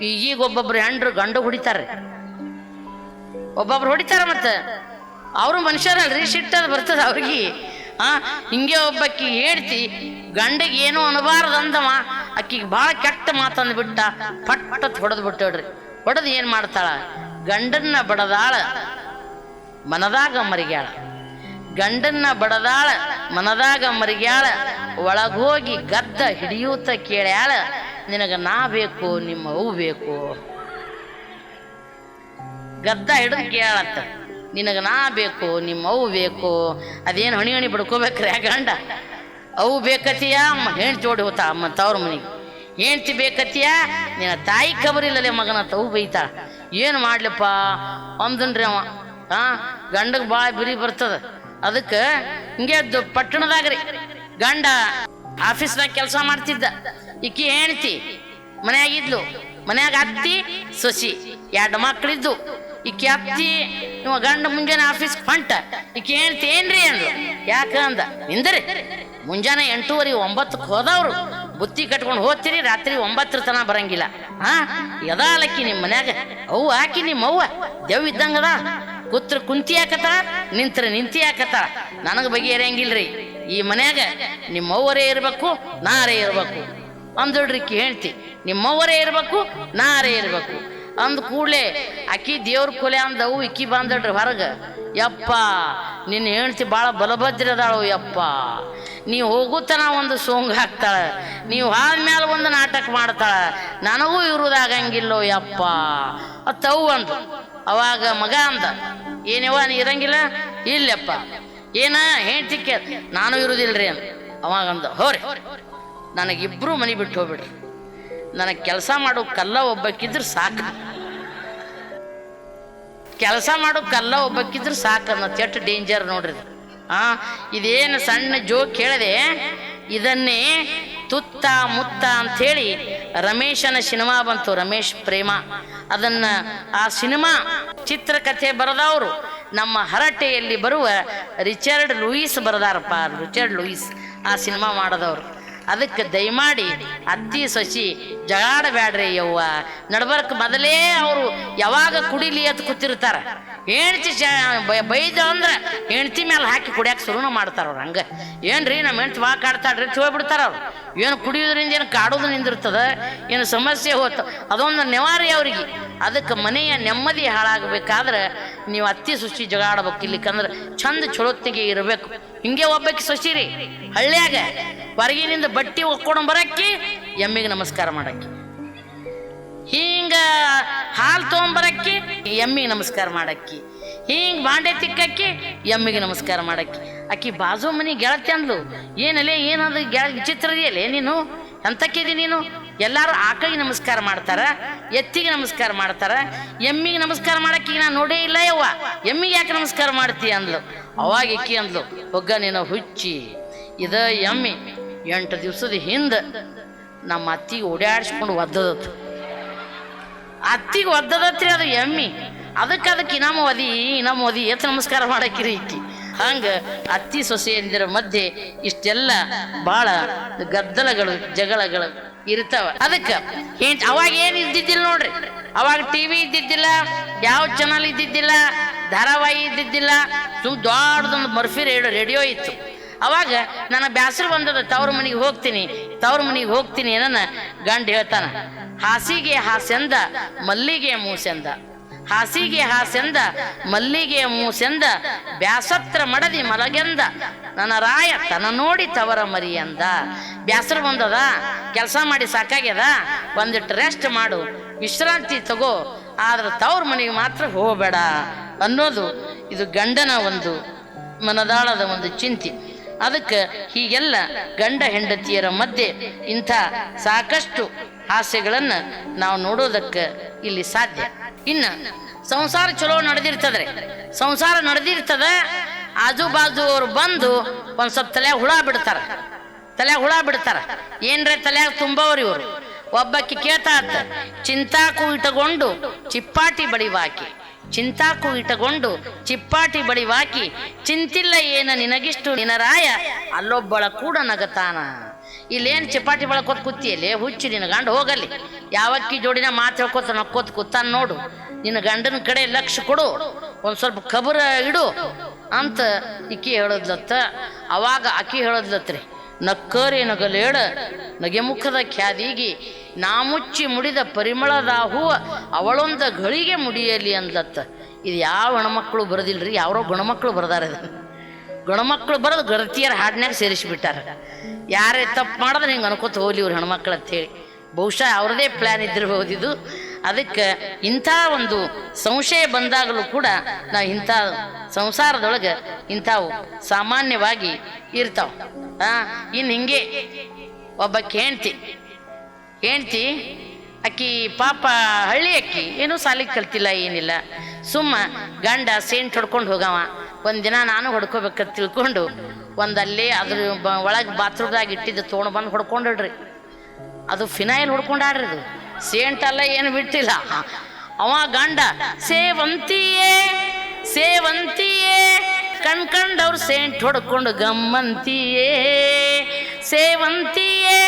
ಈಗ ಒಬ್ಬೊಬ್ರು ಹೆಂಡ್ರು ಗಂಡು ಹೊಡಿತಾರೆ. ಒಬ್ಬೊಬ್ರು ಹೊಡಿತಾರ ಮತ್ತೆ. ಅವರು ಮನುಷ್ಯರಲ್ರಿ, ಸಿಟ್ಟದ ಬರ್ತದ ಅವ್ರಿಗೆ. ಆ, ಹಿಂಗೆ ಒಬ್ಬಕ್ಕಿ ಹೇಳ್ತಿ, ಗಂಡಿಗೆ ಏನೋ ಅನಬಾರ್ದು ಅಂದವ ಅಕ್ಕಿಗೆ ಭಾಳ ಕೆಟ್ಟ ಮಾತಂದು ಬಿಟ್ಟ ಪಟ್ಟತ್ ಹೊಡೆದು ಬಿಟ್ಟೋಡ್ರಿ ಹೊಡೆದು ಏನು ಮಾಡ್ತಾಳ? ಗಂಡನ್ನ ಬಡದಾಳ, ಮನದಾಗ ಮರಿಗ್ಯಾಳ. ಗಂಡನ್ನ ಬಡದಾಳ, ಮನದಾಗ ಮರಿಗ್ಯಾಳ ಒಳಗೋಗಿ ಗದ್ದ ಹಿಡಿಯೂತ ಕೇಳ್ಯಾಳ. ನಿನಗ ನಾ ಬೇಕು, ನಿಮ್ಮ ಅವು ಬೇಕು. ಗದ್ದ ಹಿಡಿದು ಕೇಳತ್ತ ನಿನಗೆ ನಾ ಬೇಕು, ನಿಮ್ಮ ಅವು ಬೇಕು. ಅದೇನು ಹಣಿ ಹಣಿ ಬಿಡ್ಕೋಬೇಕ್ರಿ ಆ ಗಂಡ? ಅವು ಬೇಕತಿಯ? ಅಮ್ಮ ಜೋಡಿ ಹೋತ ಅಮ್ಮ ತವ್ರ ಮನೆಗೆ. ಹೆಂಡ್ತಿ ಬೇಕತಿಯ? ನಿನ್ನ ತಾಯಿ ಕಬರಿಲ್ಲದೆ ಮಗನ ತವು ಬೈತಾ. ಏನು ಮಾಡ್ಲಪ್ಪ? ಅಂದನ್ರಿ ಅವ. ಹಾಂ ಗಂಡಗೆ ಭಾಳ ಬಿರಿ ಬರ್ತದ. ಅದಕ್ಕೆ ಹಿಂಗೆ ಪಟ್ಟಣದಾಗ್ರಿ. ಗಂಡ ಆಫೀಸ್ನಾಗ ಕೆಲಸ ಮಾಡ್ತಿದ್ದ. ಈಕಿ ಹೆಣ್ತಿ ಮನ್ಯಾಗಿದ್ಲು ಮನ್ಯಾಗ ಅತ್ತಿ, ಸೊಸಿ, ಎರಡು ಮಕ್ಳಿದ್ದು. ಈಕಿ ಅತ್ತಿ, ಇವ ಗಂಡ ಮುಂಜಾನೆ ಆಫೀಸ್ ಹೊಂಟ. ಈಕಿ ಹೆಣ್ತಿ ಏನ್ರಿ ಅಂದ್ರು ಯಾಕ ಅಂದ? ನಿಂದ್ರಿ. ಮುಂಜಾನೆ ಎಂಟೂವರೆ ಒಂಬತ್ತಕ್ಕೆ ಹೋದವ್ರು. ಬುತ್ತಿ ಕಟ್ಕೊಂಡು ಹೋಗ್ತೀರಿ, ರಾತ್ರಿ ಒಂಬತ್ತರ ತನ ಬರಂಗಿಲ್ಲ. ಹಾ ಯದಾಲಕ್ಕಿ ನಿಮ್ಮ ಮನ್ಯಾಗ ಅವು ಹಾಕಿ ನಿಮ್ಮ ಅವ್ವ. ದೆವ್ ಇದ್ದಂಗದ ಕುತ್ರ ಕುಂತಿ ಹಾಕತ್ತ ನಿಂತ್ರ ನಿಂತಿ ಹಾಕತ್ತ ನನಗೆ ಬಗೆಹರಿಯಂಗಿಲ್ರಿ. ಈ ಮನ್ಯಾಗ ನಿಮ್ಮವ್ವರೇ ಇರಬೇಕು, ನಾರೇ ಇರ್ಬೇಕು. ಅಂದಳ್ರಿ ಹೇಳ್ತಿ ನಿಮ್ಮವರೇ ಇರ್ಬೇಕು, ನಾರೇ ಇರ್ಬೇಕು. ಅಂದ ಕೂಡಲೇ ಅಕ್ಕಿ ದೇವ್ರ ಕೊಲೆ ಅಂದವು ಇಕ್ಕಿ ಬಂದಳ್ರಿ ಹೊರಗೆ. ಯಪ್ಪ, ನಿನ್ನ ಹೇಳ್ತಿ ಭಾಳ ಬಲಭದ್ರ ಅದಾಳು ಯಪ್ಪ. ನೀವು ಹೋಗುತ್ತನ ಒಂದು ಸೋಂಗ್ ಹಾಕ್ತಾಳೆ ನೀವು ಆದ್ಮೇಲೆ ಒಂದು ನಾಟಕ ಮಾಡ್ತಾಳೆ, ನನಗೂ ಇರುವುದಾಗಂಗಿಲ್ಲೋ ಯಪ್ಪ. ಅತ್ತವು ಅಂದು, ಅವಾಗ ಮಗ ಅಂದ ಏನಿವ ನೀ ಇರಂಗಿಲ್ಲ? ಇಲ್ಲಪ್ಪ. ಏನ, ಹೆಂಡ್ತಿ ಕೇ ನಾನು ಇರುದಿಲ್ರಿ ಅಂತ ಅವಾಗ ಅಂದ, ಹೋರಿ. ನನಗಿಬ್ರು ಮನೆ ಬಿಟ್ಟು ಹೋಗ್ಬಿಡ್ರಿ ನನಗೆ ಕೆಲಸ ಮಾಡೋ ಕಲ್ಲ ಒಬ್ಬಕ್ಕಿದ್ರೆ ಸಾಕು. ಕೆಲಸ ಮಾಡೋ ಕಲ್ಲ ಒಬ್ಬಕ್ಕಿದ್ರೆ ಸಾಕು ಮತ್ತೆ ಎಷ್ಟು ಡೇಂಜರ್ ನೋಡ್ರಿ ಹಾಂ ಇದೇನು ಸಣ್ಣ ಜೋಕ್ ಹೇಳಿದೆ ಇದನ್ನೇ ತುತ್ತ ಮುತ್ತ ಅಂಥೇಳಿ ರಮೇಶನ ಸಿನಿಮಾ ಬಂತು, ರಮೇಶ್ ಪ್ರೇಮ. ಅದನ್ನ ಆ ಸಿನಿಮಾ ಚಿತ್ರಕಥೆ ಬರೆದವರು ನಮ್ಮ ಹರಟೆಯಲ್ಲಿ ಬರುವ ರಿಚರ್ಡ್ ಲೂಯಿಸ್ ಬರದಾರಪ್ಪ, ರಿಚರ್ಡ್ ಲೂಯಿಸ್ ಆ ಸಿನಿಮಾ ಮಾಡದವರು. ಅದಕ್ಕೆ ದಯಮಾಡಿ ಅತ್ತಿ ಸೊಸಿ, ಜಗಾಡಬೇಡ್ರಿ ಯವ್ವ. ನಡ್ಬರ್ಕ್ ಮೊದಲೇ ಅವರು ಯಾವಾಗ ಕುಡಿಲಿ ಅಂತ ಕೂತಿರ್ತಾರ. ಹೆಣ್ತಿ ಬೈದ ಅಂದ್ರೆ ಹೆಣ್ತಿ ಮೇಲೆ ಹಾಕಿ ಕುಡಿಯಕ್ಕೆ ಶುರುನ ಮಾಡ್ತಾರ ಅವ್ರು ಹಂಗೆ. ಏನ್ರಿ ನಮ್ಮ ಹೆಣ್ತಿ ಭಾಳ ಕಾಡ್ತಾಳ್ರಿ ಹೋಗ್ಬಿಡ್ತಾರ ಅವ್ರು. ಏನು ಕುಡಿಯೋದ್ರಿಂದ ಏನು ಕಾಡೋದು ನಿಂದಿರ್ತದ ಏನು ಸಮಸ್ಯೆ ಹೋತ ಅದೊಂದು ನೆವಾರಿ ಅವ್ರಿಗೆ. ಅದಕ್ಕೆ ಮನೆಯ ನೆಮ್ಮದಿ ಹಾಳಾಗಬೇಕಾದ್ರೆ ನೀವು ಅತ್ತಿ ಸೃಷ್ಟಿ ಜಗಾಡ್ಬೇಕು ಇಲ್ಲಿಕಂದ್ರೆ ಚಂದ ಚೊಳೊತ್ತಿಗೆ ಇರಬೇಕು. ಹಿಂಗೆ ಒಬ್ಬಕ್ಕೆ ಸೃಷ್ಟಿ ರೀ ಹಳ್ಳಿಯಾಗ ಹೊರಗಿನಿಂದ ಬಟ್ಟಿ ಒಕ್ಕೊಂಡು ಬರಕ್ಕಿ ಎಮ್ಮಿಗೆ ನಮಸ್ಕಾರ ಮಾಡಕ್ಕಿ. ಹಿಂಗ ಹಾಲು ತೊಗೊಂಬರಕ್ಕಿ ಎಮ್ಮಿಗೆ ನಮಸ್ಕಾರ ಮಾಡಕ್ಕಿ. ಹಿಂಗೆ ಬಾಂಡೆ ತಿಕ್ಕಕ್ಕಿ ಎಮ್ಮಿಗೆ ನಮಸ್ಕಾರ ಮಾಡಕ್ಕಿ. ಅಕ್ಕಿ ಬಾಜು ಮನೆ ಗೆಳತಿ ಅಂದ್ಲು ಏನಲ್ಲೇ ಏನದು ಗೆಳ, ವಿಚಿತ್ರ ಇದೆಯಲ್ಲೇ ನೀನು? ಎಂತಕ್ಕಿದಿ ನೀನು? ಎಲ್ಲಾರು ಆಕಳಿಗೆ ನಮಸ್ಕಾರ ಮಾಡ್ತಾರ, ಎತ್ತಿಗೆ ನಮಸ್ಕಾರ ಮಾಡ್ತಾರ, ಎಮ್ಮಿಗೆ ನಮಸ್ಕಾರ ಮಾಡಕ್ಕೆ ಈಗ ನಾನು ನೋಡೇ ಇಲ್ಲ ಯವ್ವ. ಎಮ್ಮಿಗೆ ಯಾಕೆ ನಮಸ್ಕಾರ ಮಾಡ್ತೀಯ ಅಂದ್ಲು. ಅವಾಗ ಇಕ್ಕಿ ಅಂದ್ಲು, ಒಗ್ಗ ನೀನು ಹುಚ್ಚಿ, ಇದ ಎಮ್ಮಿ, ಎಂಟು ದಿವಸದ ಹಿಂದೆ ನಮ್ಮ ಅತ್ತಿಗೆ ಓಡಾಡಿಸ್ಕೊಂಡು ಒದ್ದದತ್ತು ಅತ್ತಿಗೆ ಒದ್ದದತ್ರಿ ಅದು ಎಮ್ಮಿ. ಅದಕ್ಕೆ ಅದಕ್ಕೆ ಇನಾಮ ಒದಿ ಇನಾಮ ಒದಿ, ಎತ್ತ ನಮಸ್ಕಾರ ಮಾಡಕ್ಕಿರಿ ಇಕ್ಕಿ ಹಂಗ ಅತ್ತಿ ಸೊಸೆಯಂದಿರ ಮಧ್ಯೆ ಇಷ್ಟೆಲ್ಲ ಭಾಳ ಗದ್ದಲಗಳು, ಜಗಳಗಳು ಇರ್ತಾವ. ಅದಕ್ಕೆ ಅವಾಗ ಏನು ಇದ್ದಿದ್ದಿಲ್ಲ ನೋಡ್ರಿ. ಅವಾಗ ಟಿವಿ ಇದ್ದಿದ್ದಿಲ್ಲ, ಯಾವ ಚಾನಲ್ ಇದ್ದಿದ್ದಿಲ್ಲ, ಧಾರಾವಾಹಿ ಇದ್ದಿದ್ದಿಲ್ಲ ಸುಮ್ ದೊಡ್ಡದೊಂದು ಮರ್ಫಿ ರೇಡಿಯೋ ರೇಡಿಯೋ ಇತ್ತು. ಅವಾಗ ನನ್ನ ಬ್ಯಾಸರು ಬಂದದ, ತವ್ರ ಮನೆಗೆ ಹೋಗ್ತೀನಿ, ತವ್ರ ಮನೆಗೆ ಹೋಗ್ತೀನಿ ಏನನ್ನ ಗಂಡ ಹೇಳ್ತಾನ. ಹಾಸಿಗೆ ಹಾಸೆಂದ, ಮಲ್ಲಿಗೆ ಮೂಸೆಂದ. ಹಾಸಿಗೆ ಹಾಸೆಂದ, ಮಲ್ಲಿಗೆ ಮೂಸೆಂದ, ಬ್ಯಾಸತ್ರ ಮಡದಿ ಮಲಗೆಂದ. ನನ್ನ ರಾಯ ತನ ನೋಡಿ ತವರ ಮರಿ ಅಂದ. ಬ್ಯಾಸರ ಬಂದದ. ಕೆಲಸ ಮಾಡಿ ಸಾಕಾಗ್ಯದ. ಒಂದಿಟ್ಟು ರೆಸ್ಟ್ ಮಾಡು. ವಿಶ್ರಾಂತಿ ತಗೋ. ಆದ್ರೆ ತವ್ರ ಮನೆಗೆ ಮಾತ್ರ ಹೋಗಬೇಡ. ಅನ್ನೋದು ಇದು ಗಂಡನ ಒಂದು ಮನದಾಳದ ಒಂದು ಚಿಂತೆ. ಅದಕ್ಕೆ ಹೀಗೆಲ್ಲ ಗಂಡ ಹೆಂಡತಿಯರ ಮಧ್ಯೆ ಇಂಥ ಸಾಕಷ್ಟು ಆಸೆಗಳನ್ನು ನಾವು ನೋಡೋದಕ್ಕೆ ಇಲ್ಲಿ ಸಾಧ್ಯ. ಇನ್ನು ಸಂಸಾರ ಚಲೋ ನಡೆದಿರ್ತದ್ರೆ, ಸಂಸಾರ ನಡೆದಿರ್ತದ ಆಜು ಬಾಜು ಅವ್ರು ಬಂದು ಒಂದು ಸ್ವಲ್ಪ ತಲೆ ಹುಳ ಬಿಡ್ತಾರ. ತಲೆ ಹುಳ ಬಿಡ್ತಾರ. ಏನ್ರೆ ತಲೆಯಾಗ ತುಂಬವ್ರಿ ಇವರು? ಒಬ್ಬಕ್ಕೆ ಚಿಂತಾ ಚಿಂತಾಕು ಇಟ್ಟುಕೊಂಡು ಚಿಪ್ಪಾಟಿ ಬಡಿವಾಕಿ ಚಿಂತಾಕು ಇಟಗೊಂಡು ಚಿಪ್ಪಾಟಿ ಬಡಿವಾಕಿ ಚಿಂತಿಲ್ಲ ಏನ ನಿನಗಿಷ್ಟು ನಿನರಾಯ ಅಲ್ಲೊಬ್ಬಳ ಕೂಡ ನಗತಾನ. ಇಲ್ಲೇನು ಚಪಾಟಿ ಬಳಕೋತ್ ಕೂತಿಯಲ್ಲಿ ಹುಚ್ಚಿ ನಿನ್ನ ಗಂಡ ಹೋಗಲಿ ಯಾವಕ್ಕಿ ಜೋಡಿನ ಮಾತು ಹೇಳ್ಕೋತ ನಕ್ಕೋತ ಕೂತಾನ ನೋಡು. ನಿನ್ನ ಗಂಡನ ಕಡೆ ಲಕ್ಷ ಕೊಡು. ಒಂದು ಸ್ವಲ್ಪ ಕಬರ ಇಡು. ಅಂತ ಇಕ್ಕಿ ಹೇಳದ್ಲತ್ತ. ಅವಾಗ ಅಕ್ಕಿ ಹೇಳದ್ಲತ್ರಿ, ನಕ್ಕರಿ ನಗಲೇಡ, ನಗೆಮುಖದ ಖ್ಯಾದಿಗಿ, ನಾ ಮುಚ್ಚಿ ಮುಡಿದ ಪರಿಮಳದ ಹೂವು ಅವಳೊಂದ ಗಳಿಗೆ ಮುಡಿಯಲಿ ಅಂದ್ಲತ್ತ. ಇದು ಯಾವ ಹೆಣ್ಮಕ್ಳು ಬರೋದಿಲ್ರಿ ಯಾರೋ ಗಣಮಕ್ಳು ಬರ್ದಾರ ಗಣಮಕ್ಳು ಬರೋದು ಗರತಿಯರ ಹಾಡಿನಾಗ ಸೇರಿಸಿಬಿಟ್ಟಾರ. ಯಾರೇ ತಪ್ಪು ಮಾಡಿದ್ರೆ ಹಿಂಗೆ ಅನ್ಕೋತ ಹೋಗ್ಲಿ ಇವ್ರು ಹೆಣ್ಮಕ್ಳು ಅಂತೇಳಿ ಬಹುಶಃ ಅವ್ರದೇ ಪ್ಲ್ಯಾನ್ ಇದ್ದಿರಬಹುದು ಇದು ಅದಕ್ಕೆ ಇಂಥ ಒಂದು ಸಂಶಯ ಬಂದಾಗಲೂ ಕೂಡ ನಾವು ಇಂಥ ಸಂಸಾರದೊಳಗೆ ಇಂಥವು ಸಾಮಾನ್ಯವಾಗಿ ಇರ್ತಾವ. ಇನ್ನು ಹಿಂಗೆ ಒಬ್ಬ ಕೇಳ್ತಿ ಹೇಳ್ತಿ ಅಕ್ಕಿ ಪಾಪ ಹಳ್ಳಿ ಅಕ್ಕಿ, ಏನೂ ಸಾಲಿಗೆ ಕಲ್ತಿಲ್ಲ, ಏನಿಲ್ಲ. ಸುಮ್ಮ ಗಂಡ ಸೇಂಟ್ ಹೊಡ್ಕೊಂಡು ಹೋಗವ. ಒಂದಿನ ನಾನು ಹೊಡ್ಕೋಬೇಕಂತ ತಿಳ್ಕೊಂಡು ಒಂದಲ್ಲಿ ಅದ್ರ ಒಳಗೆ ಬಾತ್ರೂಮ್ದಾಗ ಇಟ್ಟಿದ್ದು ತೊಗೊಂಡು ಬಂದು ಹೊಡ್ಕೊಂಡ್ರಿ. ಅದು ಫಿನಾಯಿಲ್ ಹೊಡ್ಕೊಂಡಾಡ್ರಿ ಅದು ಸೇಂಟ್ ಅಲ್ಲ ಏನು ಬಿಟ್ಟಿಲ್ಲ ಅವ ಗಂಡ, ಸೇವಂತಿಯೇ ಸೇವಂತಿಯೇ ಕಣ್ಕಂಡವ್ರು ಸೇಂಟ್ ಹೊಡ್ಕೊಂಡು ಗಮ್ಮಂತಿಯೇ. ಸೇವಂತಿಯೇ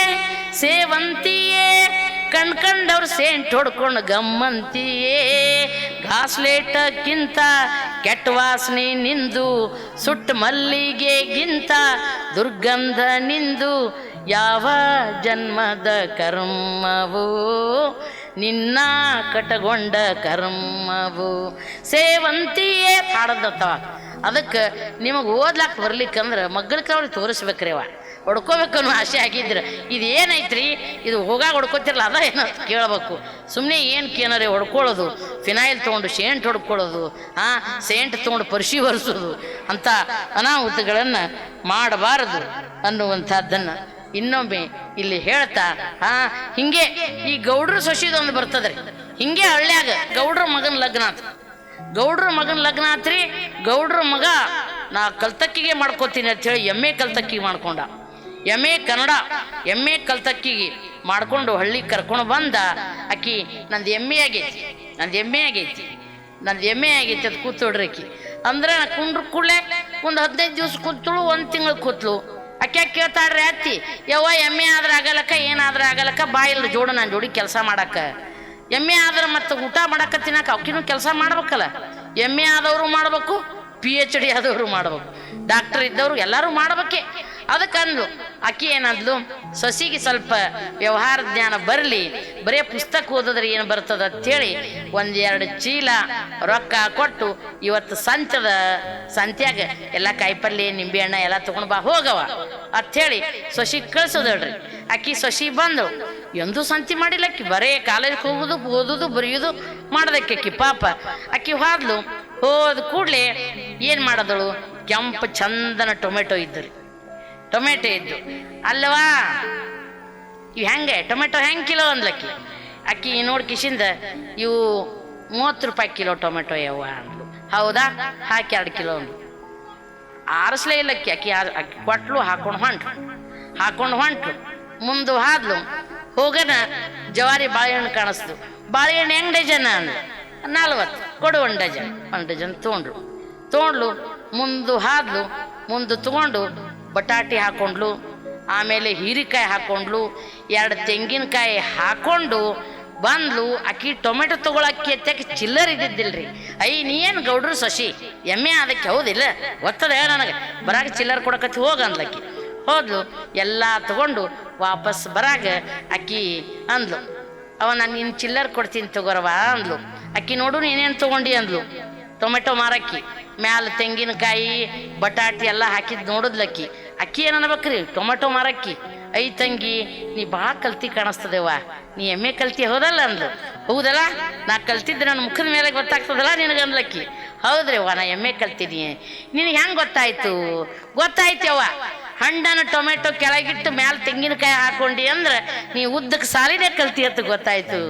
ಸೇವಂತಿಯೇ ಕಣ್ಕಂಡವ್ರು ಸೇಂಟ್ ಹೊಡ್ಕೊಂಡು ಗಮ್ಮಂತಿಯೇ. ಘಾಸ್ಲೇಟಕ್ಕಿಂತ ಕೆಟ್ಟ ವಾಸನೆ ನಿಂದು, ಸುಟ್ಟ ಮಲ್ಲಿಗೆಗಿಂತ ದುರ್ಗಂಧ ನಿಂದು ಯಾವ ಜನ್ಮದ ಕರ್ಮವು? ನಿನ್ನ ಕಟಗೊಂಡ ಕರ್ಮವು. ಸೇವಂತಿಯೇ ಹಾಡದತ್ತವ ಅದಕ್ಕೆ ನಿಮಗೆ ಓದ್ಲಾಕ್ ಬರ್ಲಿಕ್ಕಂದ್ರೆ ಮಗ್ಗಲ ಅವ್ರಿಗೆ ತೋರಿಸ್ಬೇಕ್ರಿ ಅವ. ಹೊಡ್ಕೋಬೇಕನ್ನೋ ಆಸೆ ಆಗಿದ್ರೆ. ಇದು ಏನೈತ್ರಿ ಇದು ಹೋಗಾಗ ಹೊಡ್ಕೋತಿರಲ್ಲ ಅದ ಏನು ಕೇಳಬೇಕು. ಸುಮ್ಮನೆ ಏನು ಕೇನಾರೆ ಹೊಡ್ಕೊಳ್ಳೋದು ಫಿನಾಯಿಲ್ ತೊಗೊಂಡು ಸೇಂಟ್ ಹೊಡ್ಕೊಳ್ಳೋದು ಹಾಂ ಸೇಂಟ್ ತೊಗೊಂಡು ಪರಿಶಿ ಒರೆಸೋದು. ಅಂಥ ಅನಾಹುತಗಳನ್ನು ಮಾಡಬಾರದು ಅನ್ನುವಂಥದ್ದನ್ನು ಇನ್ನೊಮ್ಮೆ ಇಲ್ಲಿ ಹೇಳ್ತಾ, ಹಾ, ಹಿಂಗೆ ಈ ಗೌಡ್ರ ಸೊಸಿದೊಂದು ಬರ್ತದ್ರಿ. ಹಿಂಗೆ ಹಳ್ಳ್ಯಾಗ ಗೌಡ್ರ ಮಗನ ಲಗ್ನ ಆತ. ಗೌಡ್ರ ಮಗನ ಲಗ್ನ ಆತ್ರಿ, ಗೌಡ್ರ ಮಗ ನಾ ಕಲ್ತಕ್ಕಿಗೆ ಮಾಡ್ಕೋತೀನಿ ಅಂತ ಹೇಳಿ ಎಮ್ಮೆ ಕಲ್ತಕ್ಕಿಗೆ ಮಾಡ್ಕೊಂಡ. ಎಮ್ಮೆ ಕನ್ನಡ, ಎಮ್ಮೆ ಕಲ್ತಕ್ಕಿಗೆ ಮಾಡ್ಕೊಂಡು ಹಳ್ಳಿ ಕರ್ಕೊಂಡು ಬಂದ ಅಕ್ಕಿ ನಂದು ಎಮ್ಮೆ ಆಗೈತಿ, ನಂದು ಎಮ್ಮೆ ಆಗೈತಿ, ನಂದು ಎಮ್ಮೆ ಆಗೈತಿ ಅದು ಕೂತೋಡ್ರಿ ಆಕಿ ಅಂದ್ರೆ ಕುಂಡ್ರ ಕೂಡಲೇ ಒಂದು ಹದಿನೈದು ದಿವಸ ಕೂತ್ಳು, ಒಂದು ತಿಂಗಳು ಕೂತ್ಲು ಅಕ್ಕೆ ಕೇಳ್ತಾಳ್ರಿ ಅತ್ತಿ, ಯವ್ವ ಎಮ್ಮೆ ಆದ್ರೆ ಆಗಲಕ್ಕ ಏನಾದ್ರೆ ಆಗಲಕ್ಕ ಬಾಯಿಲ್ಲ ಜೋಡು ನಾನು ಜೋಡಿ ಕೆಲಸ ಮಾಡಕ್ಕ ಎಮ್ಮೆ ಆದ್ರೆ ಮತ್ತೆ ಊಟ ಮಾಡಕ್ಕ ತಿನ್ನಕ್ಕೆ ಅವಕಿನೂ ಕೆಲಸ ಮಾಡ್ಬೇಕಲ್ಲ. ಎಮ್ಮೆ ಆದವರು ಮಾಡ್ಬೇಕು ಪಿ ಎಚ್ ಡಿ ಆದವರು ಮಾಡ್ಬೇಕು. ಡಾಕ್ಟರ್ ಇದ್ದವರು ಎಲ್ಲರೂ ಮಾಡ್ಬೇಕೆ. ಅದಕ್ಕೆ ಅಂದ್ಲು ಅಕ್ಕಿ ಏನಾದ್ಲು, ಸಸಿಗೆ ಸ್ವಲ್ಪ ವ್ಯವಹಾರ ಜ್ಞಾನ ಬರಲಿ, ಬರೇ ಪುಸ್ತಕ ಓದಿದ್ರೆ ಏನು ಬರ್ತದ ಅಂತೇಳಿ ಒಂದೆರಡು ಚೀಲ ರೊಕ್ಕ ಕೊಟ್ಟು ಇವತ್ತು ಸಂತದ ಸಂತ್ಯಾಗ ಎಲ್ಲ ಕಾಯಿಪಲ್ಲೆ ನಿಂಬೆಹಣ್ಣ ಎಲ್ಲ ತಗೊಂಡು ಬಾ ಹೋಗವ ಅಂಥೇಳಿ ಸೊಸಿ ಕಳ್ಸೋದಳ್ರಿ. ಅಕ್ಕಿ ಸೊಸಿ ಬಂದು, ಎಂದೂ ಸಂತಿ ಮಾಡಿಲ್ಲ ಅಕ್ಕಿ, ಬರೇ ಕಾಲೇಜ್ಗೆ ಹೋಗೋದು, ಓದೋದು, ಬರೆಯೋದು ಮಾಡ್ದಕ್ಕೆ ಅಕ್ಕಿ ಪಾಪ. ಅಕ್ಕಿ ಹೋದ್ಲು, ಹೋದ ಕೂಡಲೇ ಏನು ಮಾಡಿದಳು, ಕೆಂಪು ಚಂದನ ಟೊಮೆಟೊ ಇದ್ದರು. ಟೊಮೆಟೊ ಇದ್ದು. ಅಲ್ಲವಾ? ಇವು ಹೆಂಗೆ? ಟೊಮೆಟೊ ಹೆಂಗೆ ಕಿಲೋ ಅಂದ್ಲಕ್ಕಿ ಅಕ್ಕಿ ನೋಡಿ ಕಿಶಿಂದ, ಇವು ಮೂವತ್ತು ರೂಪಾಯಿ ಕಿಲೋ ಟೊಮೆಟೊ ಯಾವ ಅಂದ್ಲು. ಹೌದಾ? ಹಾಕಿ ಎರಡು ಕಿಲೋ ಅಂದ್ಲು. ಆರಿಸ್ಲೇ ಇಲ್ಲ ಅಕ್ಕಿ. ಅಕ್ಕಿ ಅಕ್ಕಿ ಕೊಟ್ಲು, ಹಾಕೊಂಡು ಹೊಂಟ್ರು ಹಾಕೊಂಡು ಹೊಂಟ್ರು ಮುಂದೆ ಹಾದ್ಲು. ಹೋಗನ, ಜವಾರಿ ಬಾಳೆಹಣ್ಣು ಕಾಣಿಸ್ತು ಬಾಳೆಹಣ್ಣು ಹೆಂಗ್ ಡಜನ್ ಅಂದ್ಲು? ನಲ್ವತ್ತು. ಕೊಡು ಒಂದು ಡಜನ್. ಒಂದು ಡಜನ್ ತೊಗೊಂಡ್ರು ತೊಗೊಂಡ್ಲು ಮುಂದೆ ಹಾದ್ಲು. ಮುಂದೆ ತೊಗೊಂಡು ಬಟಾಟಿ ಹಾಕೊಂಡ್ಲು, ಆಮೇಲೆ ಹೀರಿಕಾಯಿ ಹಾಕೊಂಡ್ಲು, ಎರಡು ತೆಂಗಿನಕಾಯಿ ಹಾಕೊಂಡು ಬಂದ್ಲು ಅಕ್ಕಿ ಟೊಮೆಟೊ ತೊಗೊಳಕ್ಕೆ ಅತ್ತಕ್ಕೆ ಚಿಲ್ಲರ್ ರೀ ಅಯ್ಯ ನೀ ಏನು ಗೌಡ್ರು ಸಸಿ? ಎಮ್ಮೆ ಅದಕ್ಕೆ ಹೌದಿಲ್ಲ? ಗೊತ್ತದ ನನಗೆ? ಬರಾಗ ಚಿಲ್ಲರ್ ಕೊಡಕತ್ತಿ ಹೋಗ ಅಂದ್ಲಕ್ಕಿ ಹೋದ್ಲು, ಎಲ್ಲ ತಗೊಂಡು ವಾಪಸ್ ಬರಾಗ ಅಕ್ಕಿ ಅಂದ್ಲು. ಅವ, ನಾನು ನಿನ್ನ ಚಿಲ್ಲರ್ ಕೊಡ್ತೀನಿ ತಗೋರವ ಅಂದ್ಲು. ಅಕ್ಕಿ ನೋಡು ನೀನೇನು ತಗೊಂಡಿ ಅಂದ್ಲು. ಟೊಮೆಟೊ ಮಾರಕ್ಕಿ. ಮ್ಯಾಲ ತೆಂಗಿನಕಾಯಿ, ಬಟಾಟಿ ಎಲ್ಲ ಹಾಕಿದ್ ನೋಡಿದ್ಲಕ್ಕಿ ಅಕ್ಕಿ ಏನು ಅನ್ಬೇಕ್ರಿ ಟೊಮೆಟೊ ಮಾರಕ್ಕಿ. ಐ ತಂಗಿ, ನೀ ಭಾಳ ಕಲ್ತಿ ಕಾಣಿಸ್ತದೇವ ನೀ ಎಮ್ಮೆ ಕಲ್ತಿ ಹೋದಲ್ಲ ಅಂದ್ಲು. ಹೌದಲ್ಲ? ನಾ ಕಲ್ತಿದ್ದೆ ನನ್ನ ಮುಖದ ಮೇಲೆ ಗೊತ್ತಾಗ್ತದಲ್ಲ ನಿನಗೆ ಅಂದ್ಲಕ್ಕಿ. ಹೌದ್ರಿ ಅವ್ವ, ನಾ ಎಮ್ಮೆ ಕಲ್ತೀನಿ ನಿನಗೆ ಹೆಂಗೆ ಗೊತ್ತಾಯ್ತು? ಗೊತ್ತಾಯ್ತವ ಹಣ್ಣನ್ನು ಟೊಮೆಟೊ ಕೆಳಗಿಟ್ಟು ಮ್ಯಾಲೆ ತೆಂಗಿನಕಾಯಿ ಹಾಕೊಂಡಿ ಅಂದ್ರೆ ನೀ ಉದ್ದಕ್ಕೆ ಸಾಲಿನೇ ಕಲ್ತಿ ಅಂತ ಗೊತ್ತಾಯ್ತು.